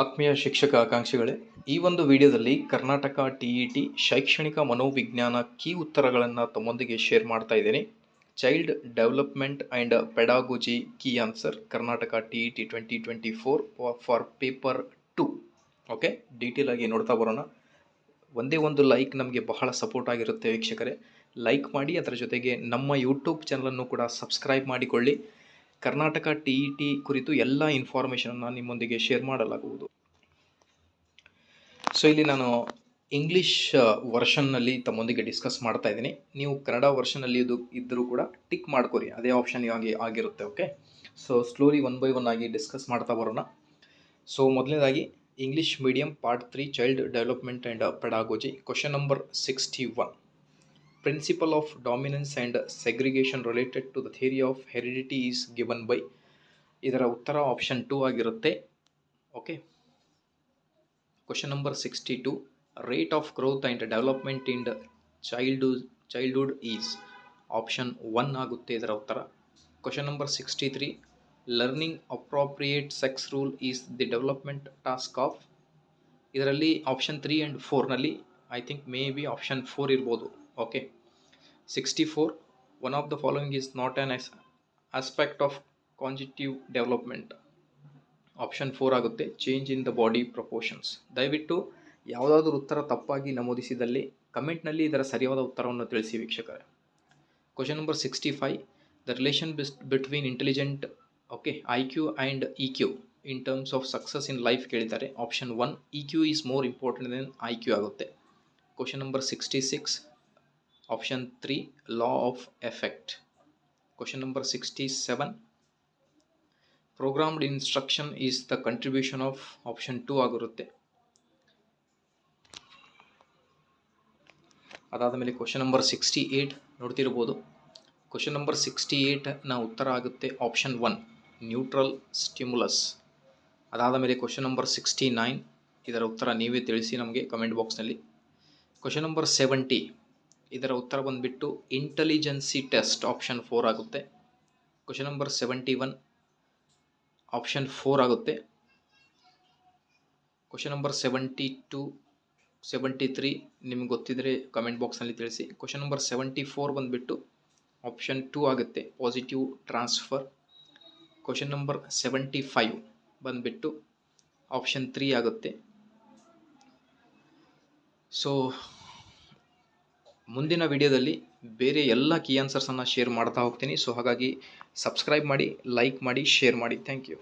ಆತ್ಮೀಯ ಶಿಕ್ಷಕ ಆಕಾಂಕ್ಷಿಗಳೇ, ಈ ಒಂದು ವಿಡಿಯೋದಲ್ಲಿ ಕರ್ನಾಟಕ ಟಿ ಇ ಟಿ ಶೈಕ್ಷಣಿಕ ಮನೋವಿಜ್ಞಾನ ಕೀ ಉತ್ತರಗಳನ್ನು ತಮ್ಮೊಂದಿಗೆ ಶೇರ್ ಮಾಡ್ತಾ ಇದ್ದೀನಿ. Child development and pedagogy key answer Karnataka T E T twenty twenty four for paper two okay detail ಆಗಿ ನೋಡ್ತಾ ಬರೋಣ. ಒಂದೇ ಒಂದು ಲೈಕ್ ನಮಗೆ ಬಹಳ ಸಪೋರ್ಟ್ ಆಗಿರುತ್ತೆ ವೀಕ್ಷಕರೇ. ಲೈಕ್ ಮಾಡಿ, ಅದರ ಜೊತೆಗೆ ನಮ್ಮ ಯೂಟ್ಯೂಬ್ ಚಾನಲನ್ನು ಕೂಡ ಸಬ್ಸ್ಕ್ರೈಬ್ ಮಾಡಿಕೊಳ್ಳಿ. ಕರ್ನಾಟಕ ಟಿ ಇ ಟಿ ಕುರಿತು ಎಲ್ಲ ಇನ್ಫಾರ್ಮೇಷನನ್ನು ನಿಮ್ಮೊಂದಿಗೆ ಶೇರ್ ಮಾಡಲಾಗುವುದು. ಸೊ ಇಲ್ಲಿ ನಾನು ಇಂಗ್ಲೀಷ್ ವರ್ಷನ್ನಲ್ಲಿ ತಮ್ಮೊಂದಿಗೆ ಡಿಸ್ಕಸ್ ಮಾಡ್ತಾ ಇದ್ದೀನಿ. ನೀವು ಕನ್ನಡ ವರ್ಷನಲ್ಲಿ ಇದು ಇದ್ದರೂ ಕೂಡ ಟಿಕ್ ಮಾಡ್ಕೊರಿ. ಅದೇ ಆಪ್ಷನ್ ಆಗಿ ಆಗಿರುತ್ತೆ okay so slowly one by one ಆಗಿ ಡಿಸ್ಕಸ್ ಮಾಡ್ತಾ ಬರೋಣ. ಸೊ ಮೊದಲನೇದಾಗಿ English medium part three child development and pedagogy question number sixty one principle of dominance and segregation related to the theory of heredity is given by ಇದರ ಉತ್ತರ option two ಆಗಿರುತ್ತೆ. Okay question number sixty two rate of growth and development in childhood childhood is option one ಆಗುತ್ತೆ ಇದರ ಉತ್ತರ. Question number sixty three learning appropriate sex rule is the development task of ಇದರಲ್ಲಿ option three and ಫೋರ್ನಲ್ಲಿ I think may be option four ಇರ್ಬೋದು. Four one of the following is not an as aspect of cognitive development option four ಆಗುತ್ತೆ. Change in the body proportions ದಯವಿಟ್ಟು ಯಾವುದಾದ್ರೂ ಉತ್ತರ ತಪ್ಪಾಗಿ ನಮೂದಿಸಿದಲ್ಲಿ ಕಮೆಂಟ್ನಲ್ಲಿ ಇದರ ಸರಿಯಾದ ಉತ್ತರವನ್ನು ತಿಳಿಸಿ ವೀಕ್ಷಕರೇ. Question number sixty five the relation ಬಿಸ್ between intelligent okay I Q and E Q in terms of success in life ಕೇಳಿದ್ದಾರೆ. Option one E Q is more important than I Q ಆಗುತ್ತೆ. Question number sixty six option three law of effect question number sixty seven programmed instruction is the contribution of option two ಆಗಿರುತ್ತೆ. ಅದಾದ ಮೇಲೆ question number sixty eight ನೋಡ್ತಿರ್ಬೋದು. Question number sixty ಏಯ್ಟ್ನ ಉತ್ತರ ಆಗುತ್ತೆ option one neutral stimulus ಅದಾದ ಮೇಲೆ question number sixty nine ಇದರ ಉತ್ತರ ನೀವೇ ತಿಳಿಸಿ ನಮಗೆ ಕಮೆಂಟ್ ಬಾಕ್ಸ್ನಲ್ಲಿ ಕ್ವಶನ್ ನಂಬರ್ ಸೆವೆಂಟಿ ಇದರ ಉತ್ತರ ಬಂದುಬಿಟ್ಟು ಇಂಟೆಲಿಜೆನ್ಸಿ ಟೆಸ್ಟ್ ಆಪ್ಷನ್ ಫೋರ್ ಆಗುತ್ತೆ. Question number seventy one option four ಆಗುತ್ತೆ. Question number seventy two seventy three ನಿಮ್ಗೆ ಗೊತ್ತಿದ್ದರೆ ಕಮೆಂಟ್ ಬಾಕ್ಸ್ನಲ್ಲಿ ತಿಳಿಸಿ. ಕ್ವಶನ್ ನಂಬರ್ ಸೆವೆಂಟಿ ಫೋರ್ ಬಂದುಬಿಟ್ಟು ಆಪ್ಷನ್ ಟೂ ಆಗುತ್ತೆ positive transfer question number seventy five ಬಂದುಬಿಟ್ಟು ಆಪ್ಷನ್ ತ್ರೀ ಆಗುತ್ತೆ. ಸೊ ಮುಂದಿನ ವಿಡಿಯೋದಲ್ಲಿ ಬೇರೆ ಎಲ್ಲ ಕೀ ಆನ್ಸರ್ಸನ್ನು ಶೇರ್ ಮಾಡ್ತಾ ಹೋಗ್ತೀನಿ. ಸೊ ಹಾಗಾಗಿ ಸಬ್ಸ್ಕ್ರೈಬ್ ಮಾಡಿ ಲೈಕ್ ಮಾಡಿ ಶೇರ್ ಮಾಡಿ. Thank you